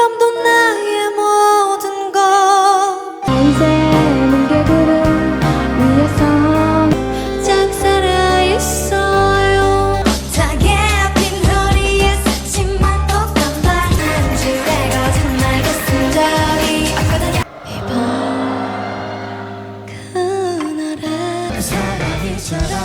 밤도 나의 모든 것. 이제는 개구름 위에서 짝사랑 있 어요. 못하게 핀 허리에 스치만 또 반반한 줄에 거짓말 같은 자리 이밤 그날에 그 사랑이 저